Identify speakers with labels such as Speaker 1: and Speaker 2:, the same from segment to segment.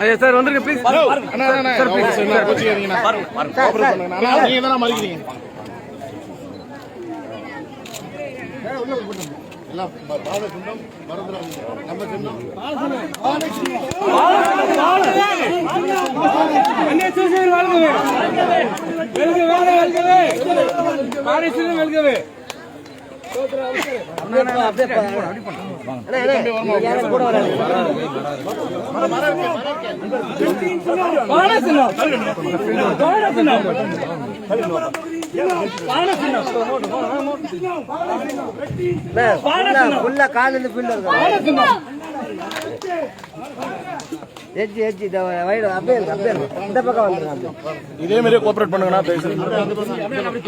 Speaker 1: ஐயா சார் வந்துருங்க ப்ளீஸ்.
Speaker 2: அண்ணா, நீங்க தானே எல்லாம் பாத சின்னம், மறந்துடாதீங்க. நம்ம சின்னம்.
Speaker 3: ஃபுல்லா காலில் ஃபீல்டு இருக்கு எஜ்ஜி எஜ்ஜி இந்த வயடு அப்படியே இருக்கு அப்படியே இருக்கு. இந்த பக்கம் வந்துருங்க
Speaker 2: இதே மாதிரியே கோஆபரேட் பண்ணுங்கண்ணா பேசுறேன்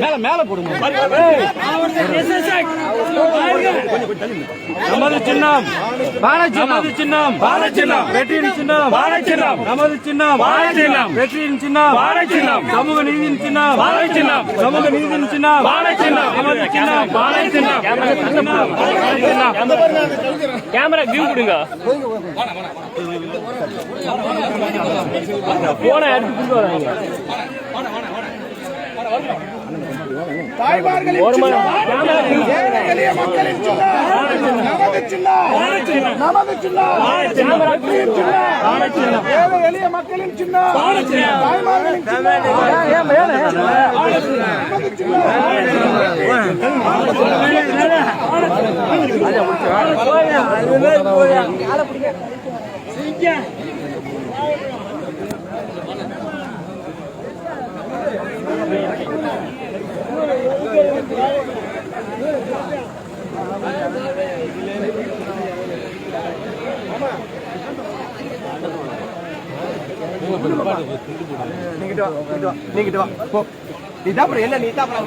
Speaker 2: மேல மேல போடுங்க
Speaker 1: நமது சின்னம் நமது சின்னம் சின்னம் வெற்றியின் சின்னம் சின்னம் நமது சின்னம் சின்னம் வெற்றியின் சின்னம் சின்னம் சமூக நீதியின் சின்னம் சின்னம் சமூக நீதியின் சின்னம் சின்னம் நமது சின்னம் சின்னம் கேமரா வியூ கொடுங்க. போன எடுத்து வராங்க
Speaker 4: எளிய மக்களின் நமது நமது எளிய மக்களின் தாய்மார்களின் நீங்கிட்டு வா
Speaker 3: நீங்கிட்டு வா. போ நீ தான் அப்புறம் என்ன நீ தான் அப்புறம்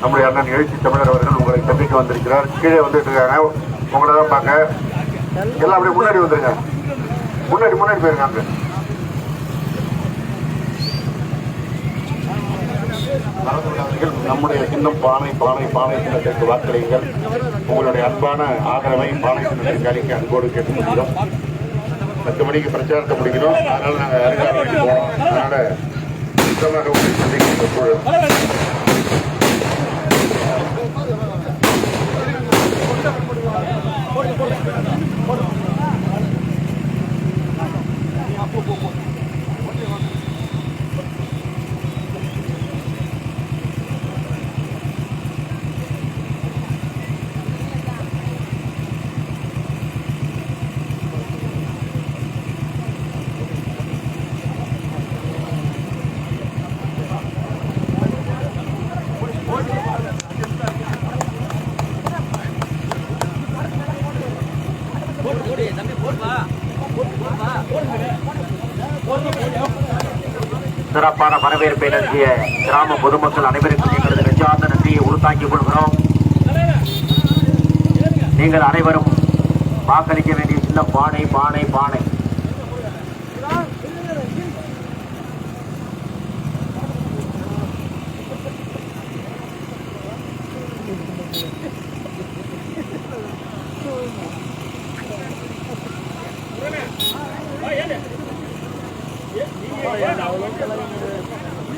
Speaker 5: நம்முடைய அண்ணன் எழுச்சி தமிழர் அவர்கள் உங்களை சந்திக்க வந்திருக்கிறார். கீழே வந்துட்டு இருக்காங்க. உங்களை தான் பார்க்க. எல்லாம் அப்படியே முன்னாடி வந்துருங்க. முன்னாடி முன்னாடி போயிருங்க நம்முடைய இன்னும் பானை பானை பானை சின்னத்திற்கு வாக்களியுங்கள். உங்களுடைய அன்பான ஆதரவை பானை சின்னத்திற்கு அளிக்க அன்போடு கேட்டுக்கொள்கிறோம். பத்து மணிக்கு பிரச்சாரத்தை முடிக்கிறோம். அதனால் நாங்கள் அருகாமைக்கு போகிறோம் அதனால் சுத்தமாக உங்களை சந்திக்க
Speaker 6: வரவேற்பை நல்கிய கிராம பொதுமக்கள் அனைவருக்கும் எங்களது நெஞ்சார்ந்த நன்றியை உறுத்தாக்கிக் கொள்கிறோம். நீங்கள் அனைவரும் வாக்களிக்க வேண்டிய சின்ன பானை பானை பானை.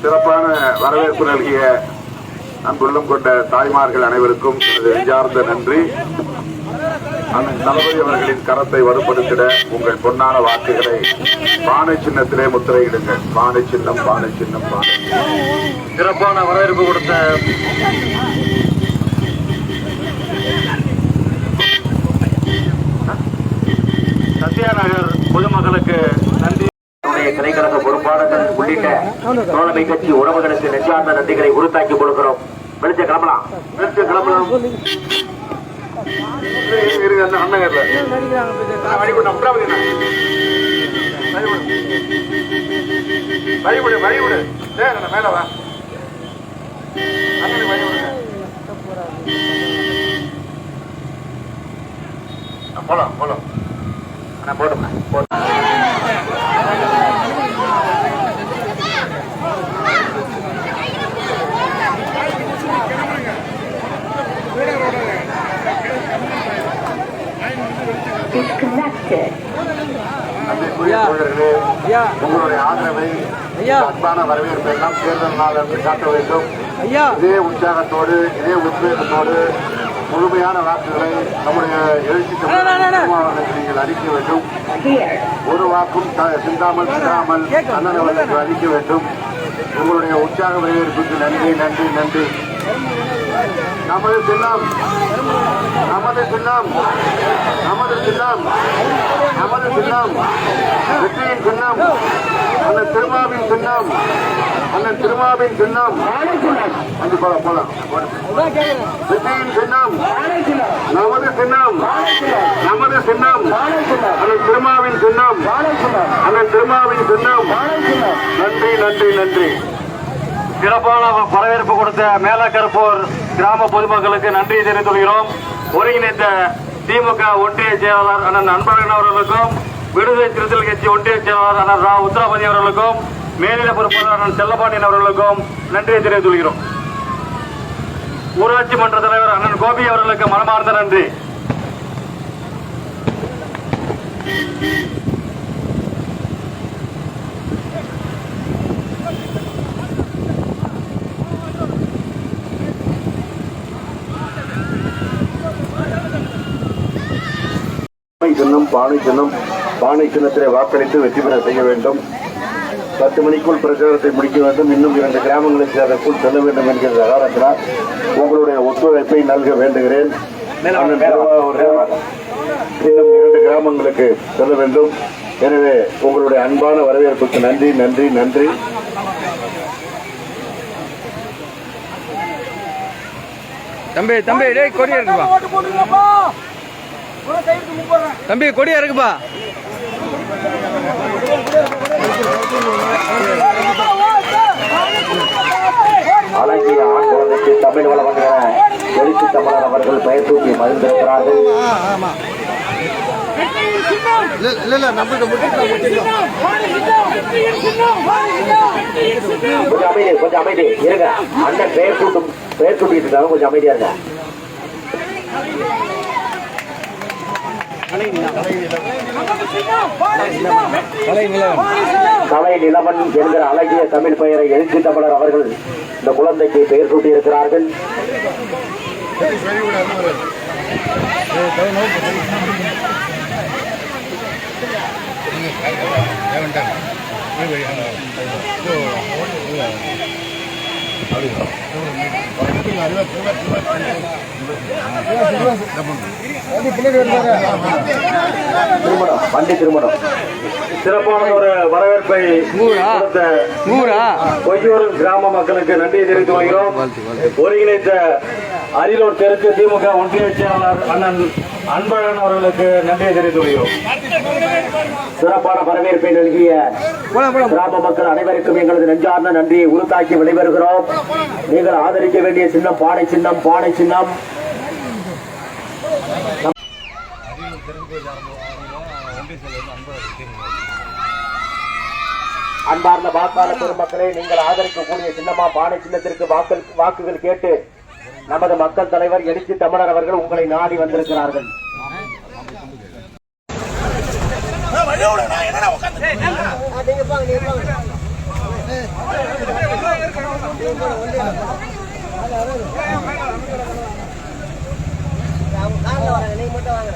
Speaker 5: சிறப்பான வரவேற்பு நல்கிய அன்புள்ளம் கொண்ட தாய்மார்கள் அனைவருக்கும் நெஞ்சார்ந்த நன்றி. அண்ணன் தளபதி அவர்களின் கரத்தை வலுப்படுத்திட உங்கள் பொன்னான வாக்குகளை பானை சின்னத்திலே முத்திரையிடுங்கள். பானை சின்னம் பானை சின்னம் பானை சிறப்பான வரவேற்பு கொடுத்த சத்யாநகர் பொதுமக்களுக்கு நன்றி.
Speaker 6: நம்முடைய திரைக்கழக பாடகர் உள்ளிட்ட தோழமை கட்சி உறவுகளுக்கு நெஞ்சார்ந்த நன்றிகளை உறுத்தாக்கி கொடுக்கிறோம் வெளிச்ச கிளம்பலாம்.
Speaker 5: வெளிச்ச கிளம்பலாம். இரு, இரு, அந்த அண்ணன் கேட்கல. அண்ணா, வழி விடு, அப்புறம் விடு, அண்ணா. வழி விடு. வழி விடு, வழி விடு. டேய், அண்ணா, மேல வா. அண்ணனுக்கு வழி விடுங்க. ஆ, போலாம் போலாம்
Speaker 6: அண்ணா, போடுங்க போடுங்க.
Speaker 7: disconnected.
Speaker 5: அன்பிற்குரிய தோழர்களே உங்களுடைய ஆதரவை அன்பான வரவேற்பை எல்லாம் தேர்தல் நாள் அன்று காட்ட வேண்டும். இதே உற்சாகத்தோடு இதே உத்வேகத்தோடு முழுமையான வாக்குகளை நம்முடைய எழுச்சி நீங்கள் அளிக்க வேண்டும். ஒரு வாக்கும் சிந்தாமல் சிந்தாமல் அண்ணன் அவர்களுக்கு அளிக்க வேண்டும். உங்களுடைய உற்சாக வரவேற்புக்கு நன்றி நன்றி நன்றி. நமது சின்னம் நமது சின்னம் நமது சின்னம் நமது சின்னம் வெற்றியின் சின்னம் அந்த திருமாவின் சின்னம் அந்த திருமாவின் சின்னம். அஞ்சு போலாம் போலாம். வெற்றியின் சின்னம் நமது சின்னம் நமது சின்னம் அந்த திருமாவின் சின்னம் அந்த திருமாவின் சின்னம். நன்றி நன்றி நன்றி.
Speaker 1: சிறப்பான வரவேற்பு கொடுத்த மேலக்கருப்பூர் கிராம பொதுமக்களுக்கு நன்றி தெரிவித்துள்ளோம். ஒருங்கிணைந்த திமுக ஒன்றிய செயலாளர் அண்ணன் அன்பழகன் அவர்களுக்கும் விடுதலை சிறுத்தைகள் கட்சி ஒன்றிய செயலாளர் அண்ணன் ரா உத்தரபதி அவர்களுக்கும் மேலிட பொறுப்பாளர் அண்ணன் செல்லபாண்டியன் அவர்களுக்கும் நன்றியை தெரிவித்துள்ளோம். ஊராட்சி மன்ற தலைவர் அண்ணன் கோபி அவர்களுக்கு மனமார்ந்த நன்றி.
Speaker 5: சின்னம் பானை சின்னம் பானை சின்னத்திலே வாக்களித்து வெற்றி பெற செய்ய வேண்டும். பத்து மணிக்குள் பிரச்சாரத்தை முடிக்க வேண்டும். இன்னும் இரண்டு கிராமங்களுக்கு அதற்குள் செல்ல வேண்டும் என்கிற காரணத்தினால் உங்களுடைய ஒத்துழைப்பை நல்க வேண்டுகிறேன். இன்னும் இரண்டு கிராமங்களுக்கு செல்ல வேண்டும். எனவே உங்களுடைய அன்பான வரவேற்புக்கு நன்றி நன்றி நன்றி.
Speaker 1: தம்பி தம்பி டேய் தம்பி கொடியா இருக்குப்பா.
Speaker 6: அழகிய ஆண் குழந்தைக்கு தமிழ் வளவங்கிற எழுச்சி தமிழர் அவர்கள் பெயர் தூக்கி மகிழ்ந்திருக்கிறார்கள். கொஞ்சம் அமைதி கொஞ்சம் அமைதி. இருங்க. அண்ணன் பெயர் தூட்டும் பெயர் சூட்டிட்டு இருக்காங்க கொஞ்சம் அமைதியா இருங்க. கலை நிலவன் என்கிற அழகிய தமிழ் பெயரை எழுச்சி தமிழர் அவர்கள் இந்த குழந்தைக்கு பெயர் சூட்டியிருக்கிறார்கள் Thank you. திருமணம் வண்டி திருமணம்.
Speaker 1: சிறப்பான ஒரு வரவேற்பை கொடுத்த பொய்யூர் கிராம மக்களுக்கு நன்றி தெரிவித்துக் கொள்கிறோம் ஒருங்கிணைத்த அரியலூர் தெற்கு திமுக ஒன்றிய செயலாளர் அண்ணன்
Speaker 2: அன்பழகன் அவர்களுக்கு நன்றியை தெரிவித்து கொள்கிறோம்
Speaker 6: சிறப்பான வரவேற்பை நல்கிய கிராம மக்கள் அனைவருக்கும் எங்களது நெஞ்சார்ந்த நன்றியை உருத்தாக்கி விடைபெறுகிறோம். நீங்கள் ஆதரிக்க வேண்டிய சின்னம் பானை சின்னம் பானை சின்னம். அன்பார்ந்த வாக்காளர் பெருமக்களே நீங்கள் ஆதரிக்கக்கூடிய சின்னமா பானை சின்னத்திற்கு வாக்குகள் கேட்டு நமது மக்கள் தலைவர் எழுச்சி தமிழர் அவர்கள் உங்களை நாடி வந்திருக்கிறார்கள்.
Speaker 3: நீங்க போங்க நீங்க போங்க அவங்க கார்ல வராங்க நீங்க மட்டும் வாங்க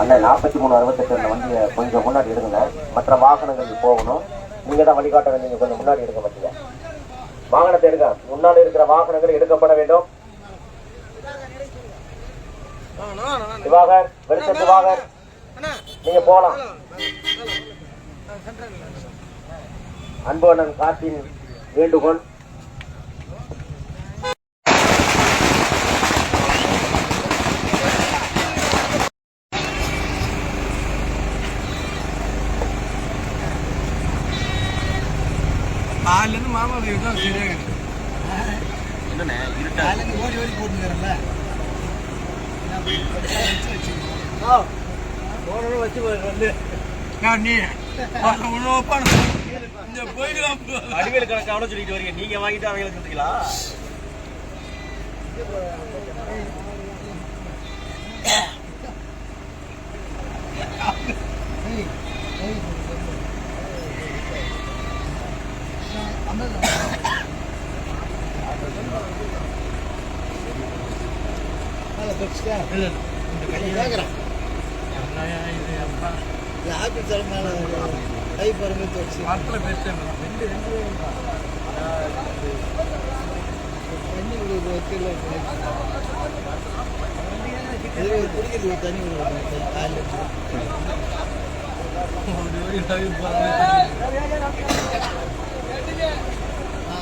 Speaker 6: அண்ணன் நாற்பத்தி மூணு அறுபத்தெட்டு அந்த வண்டியை கொஞ்சம் முன்னாடி எடுங்க. மற்ற வாகனங்கள் போகணும். நீங்க தான் வழிகாட்ட நீங்க கொஞ்சம் முன்னாடி எடுக்க மாட்டீங்க. வாகனத்தை எடுங்க. முன்னாடி இருக்கிற வாகனங்கள் எடுக்கப்பட வேண்டும். திவாகர் வெளிச்ச திவாகர். நீங்க போலாம். அன்பு அண்ணன் காட்டின் வேண்டுகோள்.
Speaker 1: அடிவேல் சொல்லிட்டு வரீங்க நீங்க வாங்கிட்டு அவங்களுக்கு கொடுத்தீங்களா
Speaker 3: ஆப்பிள் தலை மேல கை பருமத்து வச்சு தண்ணி விடுறது ரெண்டு குடிக்கிறது ஒரு தண்ணி விடுறது காலையில்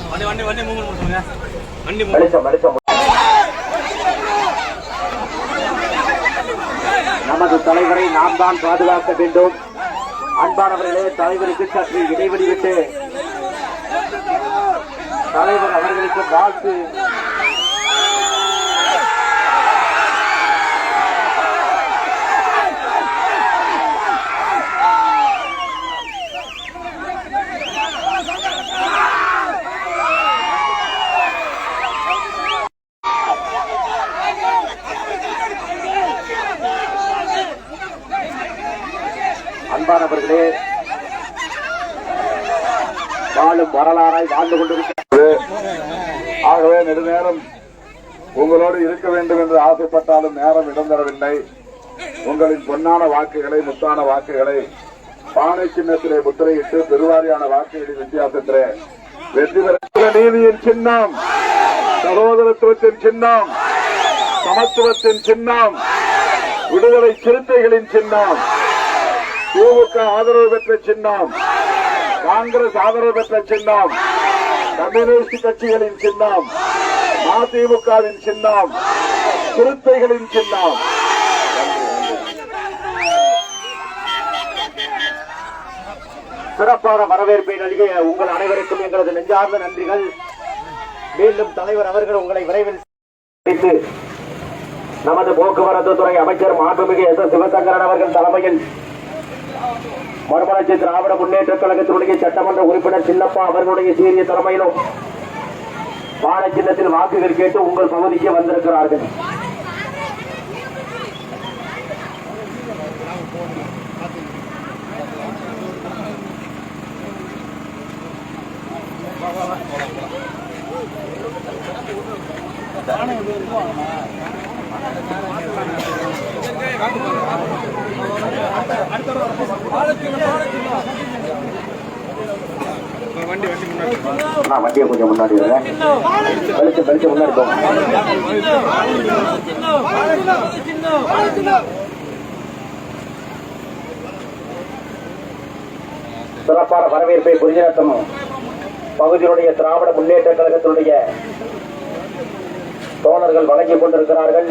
Speaker 1: வண்டி வண்டி வண்டி மூவ் பண்ணுங்க வண்டி
Speaker 6: வெளிச்சம் நமது தலைவரை நாம் தான் பாதுகாக்க வேண்டும். அன்பானவர்களே தலைவருக்கு சற்று இடைவெளி விட்டு தலைவர் அவர்களுக்கு வாழ்த்து. அன்பானவர்களே வாழும் வரலாறாய் வாழ்ந்து கொண்டிருக்கிறது
Speaker 2: நெடுநேரம் உங்களோடு இருக்க வேண்டும் என்று ஆசைப்பட்டாலும் நேரம் இடம் தரவில்லை. உங்களின் பொன்னான வாக்குகளை முத்தான வாக்குகளை பானை சின்னத்திலே முத்திரையிட்டு பெருவாரியான வாக்குகளின் வித்தியாசத்திலே வெற்றி பெற நீதியின் சின்னம் சகோதரத்துவத்தின் சின்னம் சமத்துவத்தின் சின்னம் விடுதலை சிறுத்தைகளின் சின்னம் திமுக ஆதரவு பெற்ற சின்னம் காங்கிரஸ் ஆதரவு பெற்ற சின்னம் கம்யூனிஸ்ட் கட்சிகளின் சின்னம் அதிமுகவின் சின்னம். சிறுத்தைகளின் சின்னம்.
Speaker 6: சிறப்பான வரவேற்பை நல்கிய உங்கள் அனைவருக்கும் எங்களது நெஞ்சார்ந்த நன்றிகள். மீண்டும் தலைவர் அவர்கள் உங்களை விரைவில் நமது போக்குவரத்து துறை அமைச்சர் மாண்புமிகு எஸ் எஸ் சிவசங்கரன் அவர்கள் தலைமையில் மறுமலர்ச்சி திராவிட முன்னேற்ற கழகத்தினுடைய சட்டமன்ற உறுப்பினர் சின்னப்பா அவர்களுடைய சீரிய தலைமையிலும் பானை சின்னத்தில் வாக்குகள் கேட்டு உங்கள் பகுதிக்கு வந்திருக்கிறார்கள். நான் வண்டியை கொஞ்சம் முன்னாடி விடுங்க. வெளிச்சம் வெளிச்சம் முன்னாடி சிறப்பான வரவேற்பை புரிஞ்சினத்தும் பகுதியினுடைய திராவிட முன்னேற்ற கழகத்தினுடைய தோழர்கள் வழங்கிக் கொண்டிருக்கிறார்கள்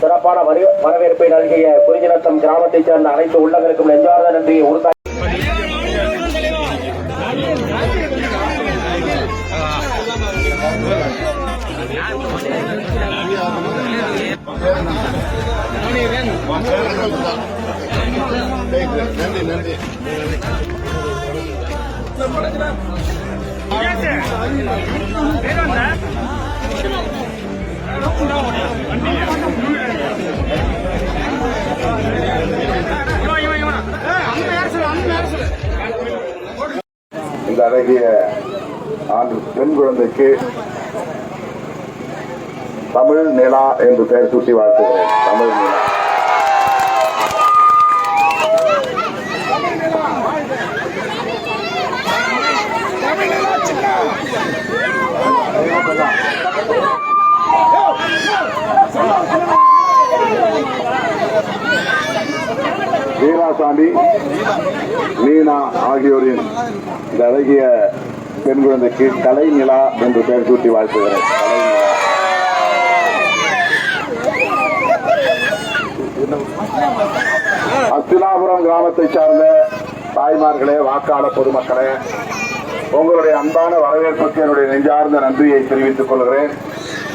Speaker 6: சிறப்பான வரவேற்பை நல்கிய குறிஞ்சினத்தம் கிராமத்தைச் சேர்ந்த அனைத்து உள்ளங்களுக்கும் நெஞ்சார்ந்த நன்றியை உறுத்தாக்கி
Speaker 8: நன்றி நன்றி
Speaker 2: இந்த அழகிய ஆண்டு பெண் குழந்தைக்கு தமிழ் நிலா என்று பெயர் சூட்டி வாழ்த்துகிறேன். தமிழ் நிலா. வீராசாமி மீனா ஆகியோரின் இந்த அழகிய பெண் குழந்தைக்கு கலை நிலா என்று பெயர் சூட்டி வாழ்த்துகிறேன் கலை நிலா. அஸ்தினாபுரம் கிராமத்தை சார்ந்த தாய்மார்களே வாக்காள பொதுமக்களே உங்களுடைய அன்பான வரவேற்புக்கு என்னுடைய நெஞ்சார்ந்த நன்றியை தெரிவித்துக் கொள்கிறேன்.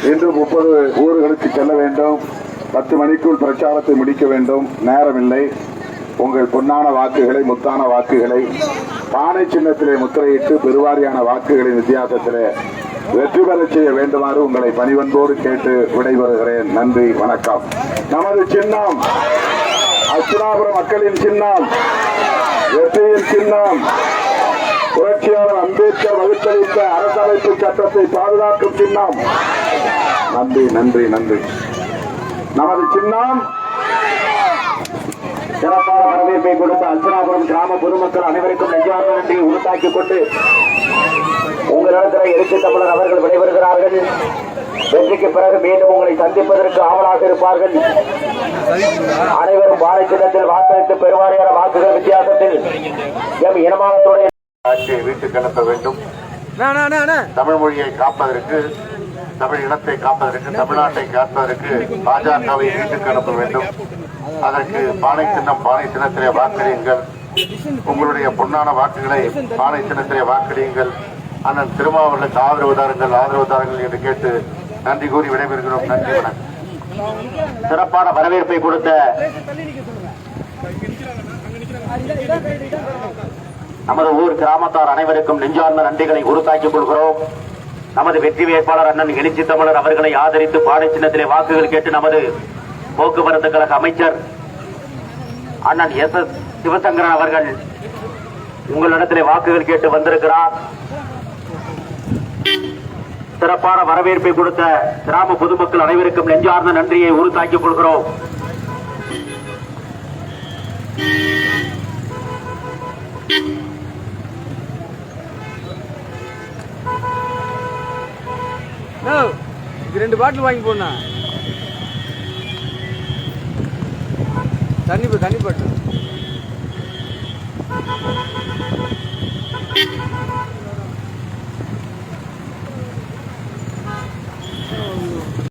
Speaker 2: இன்று முப்பது ஊர்களுக்கு செல்ல வேண்டும். பத்து மணிக்குள் பிரச்சாரத்தை முடிக்க வேண்டும். நேரமில்லை. உங்கள் பொன்னான வாக்குகளை முத்தான வாக்குகளை பானை சின்னத்திலே முத்திரையிட்டு பெருவாரியான வாக்குகளின் வித்தியாசத்திலே வெற்றி பெற செய்ய வேண்டுமாறு உங்களை பணிவன்போடு கேட்டு விடைபெறுகிறேன். நன்றி வணக்கம். நமது சின்னம் அஸ்தினாபுரம் மக்களின் சின்னம் வெற்றியின் சின்னம் புரட்சியாளர் அம்பேத்கர் வகுத்தளித்த அரசமைப்பு சட்டத்தை பாதுகாக்கும் சின்னம். நன்றி நன்றி நன்றி. நமது சின்னம்
Speaker 6: சிறப்பான வரவேற்பை கொடுத்த அர்ச்சனாபுரம் கிராம பொதுமக்கள் அனைவருக்கும் நெஞ்சார்ந்த நன்றியை உறுத்தாக்கிக் கொண்டு உங்களிடத்தில் எழுச்சி தமிழர் அவர்கள் விடைபெறுகிறார்கள்? வெற்றிக்கு பிறகு மீண்டும் உங்களை சந்திப்பதற்கு ஆவலாக இருப்பார்கள். அனைவரும் பாறை சின்னத்தில் வாக்களித்து பெருவாரியான வாக்குகள் வித்தியாசத்தில் எம் இனமானத்துடைய
Speaker 2: ஆட்சியை வீட்டுக்கு அனுப்ப வேண்டும். தமிழ் மொழியை காப்பதற்கு தமிழ் இனத்தை காப்பதற்கு தமிழ்நாட்டை காப்பதற்கு பாஜகவை வீட்டுக்கு அனுப்ப வேண்டும். அதற்கு பானை சின்னம் பானை சின்னத்திலே வாக்களியுங்கள். உங்களுடைய பொன்னான வாக்குகளை பானை சின்னத்திலே வாக்களியுங்கள். அண்ணன் திருமாவளவுக்கு ஆதரவு தாருங்கள் ஆதரவு தாருங்கள் என்று கேட்டு நன்றி கூறி விடைபெறுகிறோம். நன்றி வணக்கம்.
Speaker 6: சிறப்பான வரவேற்பை கொடுத்த நமது ஊர் கிராமத்தார் அனைவருக்கும் நெஞ்சார்ந்த நன்றிகளை உறுத்தாக்கிக் கொள்கிறோம். நமது வெற்றி வேட்பாளர் அண்ணன் எழுச்சி தமிழர் அவர்களை ஆதரித்து பாடை சின்னத்திலே வாக்குகள் கேட்டு நமது போக்குவரத்து கழக அமைச்சர் அண்ணன் எஸ் எஸ் சிவசங்கரன் அவர்கள் உங்களிடத்திலே வாக்குகள் கேட்டு வந்திருக்கிறார். சிறப்பான வரவேற்பை கொடுத்த கிராம பொதுமக்கள் அனைவருக்கும் நெஞ்சார்ந்த நன்றியை உறுத்தாக்கிக் கொள்கிறோம்.
Speaker 1: ரெண்டு பாட்டில் வாங்கி போனா தண்ணி தண்ணி பாட்டில்